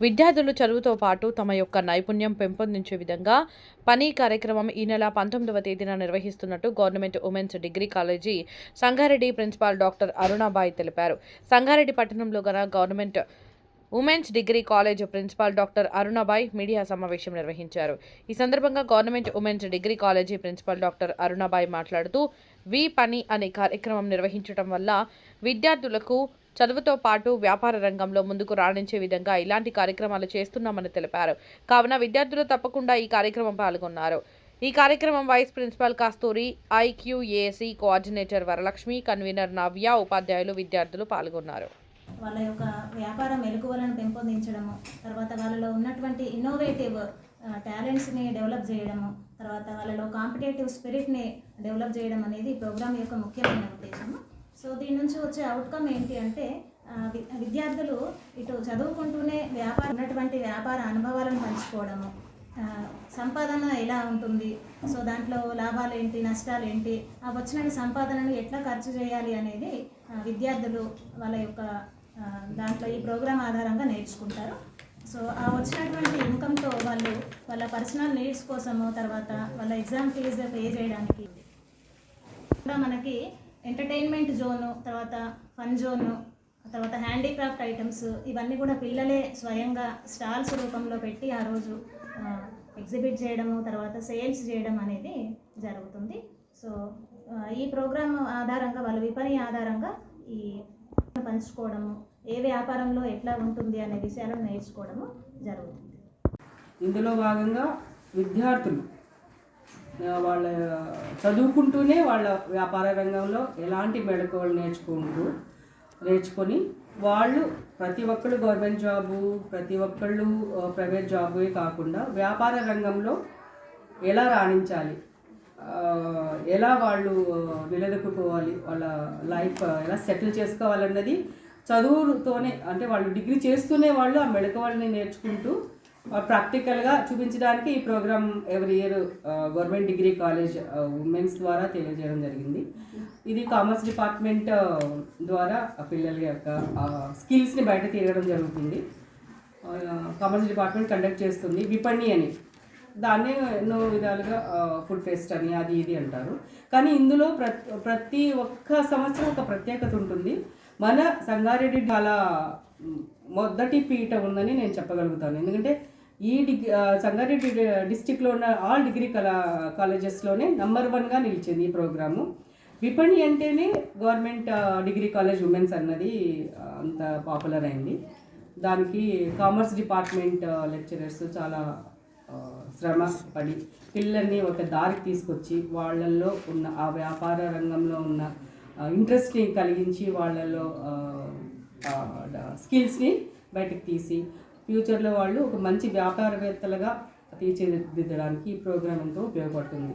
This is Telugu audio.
విద్యార్థులు చదువుతో పాటు తమ యొక్క నైపుణ్యం పెంపొందించే విధంగా పని కార్యక్రమం ఈ నెల పంతొమ్మిదవ తేదీన నిర్వహిస్తున్నట్టు government women's degree college Sangareddy principal doctor Arunabai తెలిపారు. సంగారెడ్డి పట్టణంలో గల government women's degree college principal doctor Arunabai media సమావేశం నిర్వహించారు. ఈ సందర్భంగా government women's degree college principal doctor Arunabai మాట్లాడుతూ వి పని అనే కార్యక్రమం నిర్వహించడం వల్ల విద్యార్థులకు చదువుతో పాటు వ్యాపార రంగంలో ముందుకు రాణించే విధంగా ఇలాంటి కార్యక్రమాలు చేస్తున్నామని తెలిపారు. కావున విద్యార్థులు తప్పకుండా ఈ కార్యక్రమం పాల్గొన్నారు. ఈ కార్యక్రమం vice principal Kasturi IQAC coordinator Varalakshmi convener Navya ఉపాధ్యాయులు విద్యార్థులు పాల్గొన్నారు. వాళ్ళ యొక్క వ్యాపార మెలకువలను పెంపొందించడము తర్వాత వాళ్ళలో ఉన్నటువంటి ఇన్నోవేటివ్ టాలెంట్స్ని డెవలప్ చేయడము తర్వాత వాళ్ళలో కాంపిటేటివ్ స్పిరిట్ని డెవలప్ చేయడం అనేది ఈ ప్రోగ్రామ్ యొక్క ముఖ్యమైన ఉద్దేశము. సో దీని నుంచి వచ్చే అవుట్కమ్ ఏంటి అంటే విద్యార్థులు ఇటు చదువుకుంటూనే వ్యాపారం ఉన్నటువంటి వ్యాపార అనుభవాలను పంచుకోవడము. సంపాదన ఎలా ఉంటుంది? సో దాంట్లో లాభాలు ఏంటి? నష్టాలు ఏంటి? ఆ వచ్చిన సంపాదనను ఎట్లా ఖర్చు చేయాలి అనేది విద్యార్థులు వాళ్ళ యొక్క దాంట్లో ఈ ప్రోగ్రాం ఆధారంగా నేర్చుకుంటారు. సో ఆ వచ్చినటువంటి ఇన్కమ్తో వాళ్ళు వాళ్ళ పర్సనల్ నీడ్స్ కోసము తర్వాత వాళ్ళ ఎగ్జామ్ ఫీజు పే చేయడానికి కూడా మనకి ఎంటర్టైన్మెంట్ జోను తర్వాత ఫన్ జోను తర్వాత హ్యాండీక్రాఫ్ట్ ఐటమ్స్ ఇవన్నీ కూడా పిల్లలే స్వయంగా స్టాల్స్ రూపంలో పెట్టి ఆ రోజు ఎగ్జిబిట్ చేయడము తర్వాత సేల్స్ చేయడం అనేది జరుగుతుంది. సో ఈ ప్రోగ్రామ్ ఆధారంగా వాళ్ళ విపణి ఆధారంగా ఈ పంచుకోవడము ఏ వ్యాపారంలో ఎట్లా ఉంటుంది అనే విషయాలను నేర్చుకోవడము జరుగుతుంది. ఇందులో భాగంగా విద్యార్థులు వాళ్ళ చదువుకుంటూనే వాళ్ళ వ్యాపార రంగంలో ఎలాంటి మెళకువలు నేర్చుకుంటూ నేర్చుకొని వాళ్ళు ప్రతి ఒక్కళ్ళు గవర్నమెంట్ జాబు ప్రతి ఒక్కళ్ళు ప్రైవేట్ జాబే కాకుండా వ్యాపార రంగంలో ఎలా రాణించాలి ఎలా వాళ్ళు నిలదొక్కుకోవాలి వాళ్ళ లైఫ్ ఎలా సెటిల్ చేసుకోవాలన్నది చదువుతోనే అంటే వాళ్ళు డిగ్రీ చేస్తూనే వాళ్ళు ఆ మెడకవాళ్ళని నేర్చుకుంటూ ప్రాక్టికల్గా చూపించడానికి ఈ program every year government degree college women's ద్వారా తెలియజేయడం జరిగింది. ఇది కామర్స్ డిపార్ట్మెంట్ ద్వారా పిల్లల యొక్క స్కిల్స్ని బయట తీయడం జరుగుతుంది. కామర్స్ డిపార్ట్మెంట్ కండక్ట్ చేస్తుంది విపణి అని. దాన్నే ఎన్నో విధాలుగా ఫుడ్ ఫెస్ట్ అని అది ఇది అంటారు. కానీ ఇందులో ప్రతి ప్రతి ఒక్క సంవత్సరం ఒక ప్రత్యేకత ఉంటుంది. మన సంగారెడ్డి చాలా మొదటి పీట ఉందని నేను చెప్పగలుగుతాను. ఎందుకంటే ఈ డిగ్రీ సంగారెడ్డి డిస్టిక్లో ఉన్న ఆల్ డిగ్రీ కళా కాలేజెస్లోనే నంబర్ వన్గా నిలిచింది ఈ ప్రోగ్రాము. విపణి అంటేనే గవర్నమెంట్ డిగ్రీ కాలేజ్ ఉమెన్స్ అన్నది అంత పాపులర్ అయింది. దానికి కామర్స్ డిపార్ట్మెంట్ లెక్చరర్స్ చాలా శ్రమ పడి పిల్లల్ని ఒక దారికి తీసుకొచ్చి వాళ్ళల్లో ఉన్న ఆ వ్యాపార రంగంలో ఉన్న ఇంట్రెస్ట్ని కలిగించి వాళ్ళలో స్కిల్స్ని బయటకు తీసి ఫ్యూచర్లో వాళ్ళు ఒక మంచి వ్యాపారవేత్తలుగా తీర్చిదిద్దడానికి ఈ ప్రోగ్రామ్ ఎంతో ఉపయోగపడుతుంది.